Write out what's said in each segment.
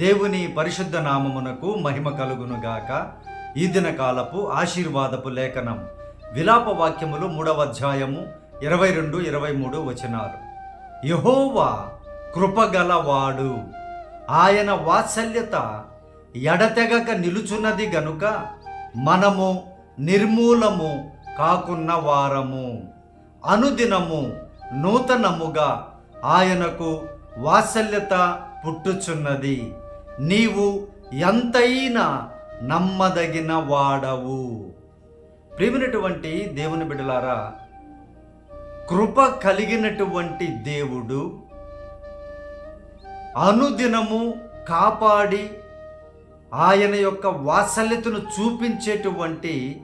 దేవుని పరిశుద్ధ నామమునకు మహిమ కలుగునుగాక. ఈ దిన కాలపు ఆశీర్వాదపు లేఖనం విలాప వాక్యములు మూడవ అధ్యాయము ఇరవై రెండు ఇరవై మూడు వచనాలు. యహోవా కృపగలవాడు. ఆయన వాత్సల్యత ఎడతెగక నిలుచున్నది గనుక మనము నిర్మూలము కాకున్న వారము. అనుదినము నూతనముగా ఆయనకు వాత్సల్యత పుట్టుచున్నది. నీవు ఎంతైనా నమ్మదగిన వాడవు. ప్రేమినటువంటి దేవుని బిడ్డలారా కృప కలిగినటువంటి దేవుడు అనుదినము కాపాడి ఆయన యొక్క వాత్సల్యతను చూపించేటువంటి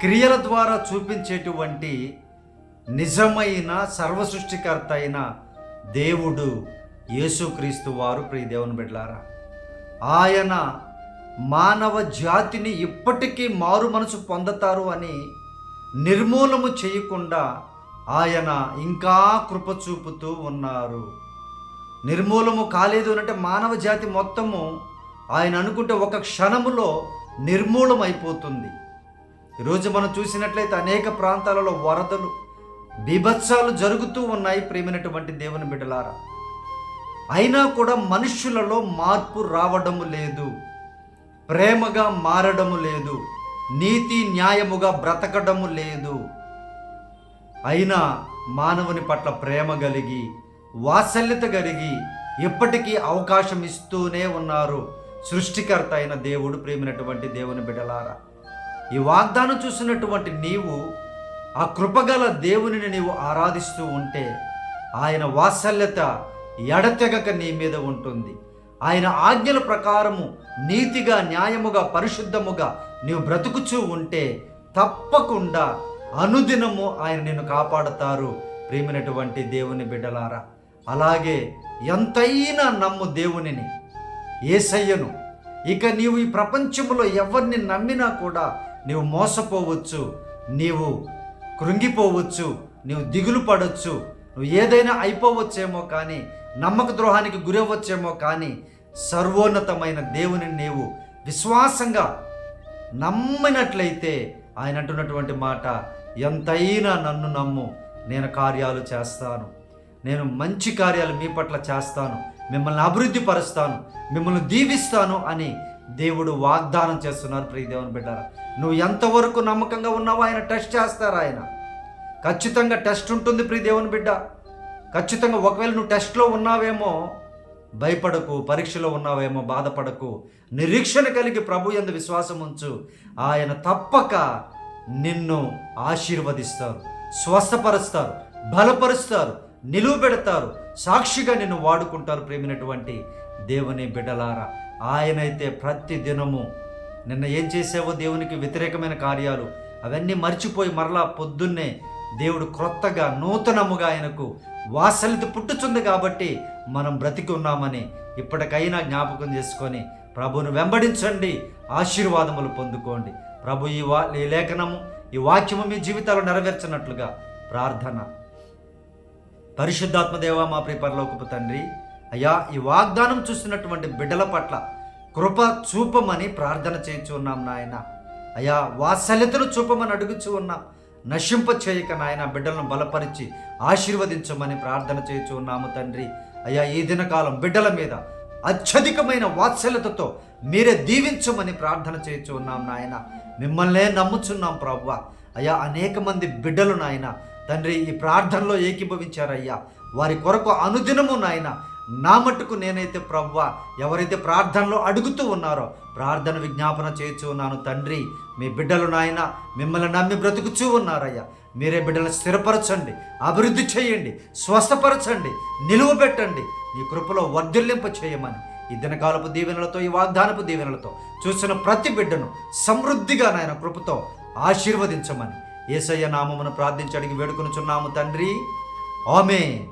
క్రియల ద్వారా చూపించేటువంటి నిజమైన సర్వసృష్టికర్త అయిన దేవుడు యేసుక్రీస్తు వారు ప్రియ దేవుని బిడ్డలారా. ఆయన మానవ జాతిని ఇప్పటికీ మారు మనసు పొందుతారు అని నిర్మూలము చేయకుండా ఆయన ఇంకా కృప చూపుతూ ఉన్నారు. నిర్మూలము కాలేదు అంటే మానవ జాతి మొత్తము ఆయన అనుకుంటే ఒక క్షణములో నిర్మూలమైపోతుంది. ఈరోజు మనం చూసినట్లయితే అనేక ప్రాంతాలలో వరదలు బీభత్సాలు జరుగుతూ ఉన్నాయి ప్రేమినటువంటి దేవుని బిడ్డలారా. అయినా కూడా మనుష్యులలో మార్పు రావడము లేదు. ప్రేమగా మారడము లేదు. నీతి న్యాయముగా బ్రతకడము లేదు. అయినా మానవుని పట్ల ప్రేమ కలిగి వాత్సల్యత కలిగి ఎప్పటికీ అవకాశం ఇస్తూనే ఉన్నారు సృష్టికర్త అయిన దేవుడు ప్రేమినటువంటి దేవుని బిడలారా ఈ వాగ్దానం చూసినటువంటి నీవు ఆ కృపగల దేవునిని నీవు ఆరాధిస్తూ ఉంటే ఆయన వాత్సల్యత ఎడతెగక నీ మీద ఉంటుంది. ఆయన ఆజ్ఞల ప్రకారము నీతిగా న్యాయముగా పరిశుద్ధముగా నీవు బ్రతుకుచూ ఉంటే తప్పకుండా అనుదినము ఆయన నిన్ను కాపాడుతారు. ప్రేమినటువంటి దేవుని బిడ్డలారా అలాగే ఎంతైనా నమ్ము దేవునిని ఏసయ్యను. ఇక నీవు ఈ ప్రపంచంలో ఎవరిని నమ్మినా కూడా నీవు మోసపోవచ్చు నీవు కృంగిపోవచ్చు నీవు దిగులు పడవచ్చు నువ్వు ఏదైనా అయిపోవచ్చేమో కానీ నమ్మక ద్రోహానికి గురవ్వచ్చేమో కానీ సర్వోన్నతమైన దేవుని నీవు విశ్వాసంగా నమ్మినట్లయితే ఆయన అంటున్నటువంటి మాట ఎంతైనా నన్ను నమ్ము నేను కార్యాలు చేస్తాను. నేను మంచి కార్యాలు మీ పట్ల చేస్తాను. మిమ్మల్ని అభివృద్ధి పరుస్తాను. మిమ్మల్ని దీవిస్తాను అని దేవుడు వాగ్దానం చేస్తున్నారు. ప్రియ దేవుని బిడ్డారా నువ్వు ఎంతవరకు నమ్మకంగా ఉన్నావో ఆయన టెస్ట్ చేస్తారు ఆయన. ఖచ్చితంగా టెస్ట్ ఉంటుంది ప్రియ దేవుని బిడ్డ. ఖచ్చితంగా ఒకవేళ నువ్వు టెస్ట్లో ఉన్నావేమో భయపడకు పరీక్షలో ఉన్నావేమో బాధపడకు నిరీక్షణ కలిగి ప్రభు ఎందు విశ్వాసం ఉంచు. ఆయన తప్పక నిన్ను ఆశీర్వదిస్తారు స్వస్థపరుస్తారు బలపరుస్తారు నిలువ పెడతారు సాక్షిగా నిన్ను వాడుకుంటారు ప్రేమినటువంటి దేవుని బిడ్డలారా. ఆయనైతే ప్రతి దినము నిన్న ఏం చేసావో దేవునికి వ్యతిరేకమైన కార్యాలు అవన్నీ మర్చిపోయి మరలా పొద్దున్నే దేవుడు క్రొత్తగా నూతనముగా ఆయనకు వాసలిత పుట్టుచుంది కాబట్టి మనం బ్రతికి ఉన్నామని ఇప్పటికైనా జ్ఞాపకం చేసుకొని ప్రభును వెంబడించండి ఆశీర్వాదములు పొందుకోండి. ప్రభు ఈ వా ఈ లేఖనము ఈ వాక్యము మీ జీవితాలు నెరవేర్చినట్లుగా ప్రార్థన. పరిశుద్ధాత్మదేవ మా ప్రిపరలోకపు తండ్రి అయ్యా ఈ వాగ్దానం చూస్తున్నటువంటి బిడ్డల పట్ల కృప చూపమని ప్రార్థన చేయించు ఉన్నాం నాయన. అయ్యా వాత్సల్యతను చూపమని అడుగుచూ ఉన్నాం. నశింప చేయక నాయన బిడ్డలను బలపరిచి ఆశీర్వదించమని ప్రార్థన చేయొచ్చు ఉన్నాము తండ్రి. అయ్యా ఈ దినకాలం బిడ్డల మీద అత్యధికమైన వాత్సల్యతతో మీరే దీవించమని ప్రార్థన చేయొచ్చు ఉన్నాం నాయన. మిమ్మల్నే నమ్ముచున్నాం ప్రభు అయ్యా అనేక మంది బిడ్డలు నాయన తండ్రి ఈ ప్రార్థనలో ఏకీభవించారయ్యా. వారి కొరకు అనుదినము నాయన నా మట్టుకు నేనైతే ప్రవ్వ ఎవరైతే ప్రార్థనలో అడుగుతూ ఉన్నారో ప్రార్థన విజ్ఞాపన చేస్తూ ఉన్నాను తండ్రి మీ బిడ్డలు నాయన మిమ్మల్ని నమ్మి బ్రతుకుచూ ఉన్నారయ్యా. మీరే బిడ్డలను స్థిరపరచండి అభివృద్ధి చేయండి స్వస్థపరచండి నిలువ పెట్టండి నీ కృపలో వర్ధిల్లింప చేయమని. ఈ దినకాలపు దీవెనలతో ఈ వాగ్దానపు దీవెనలతో చూసిన ప్రతి బిడ్డను సమృద్ధిగా నాయన కృపతో ఆశీర్వదించమని. ఏసయ్య నామమును ప్రార్థించడానికి వేడుకొనుచున్నాము తండ్రి. ఆమె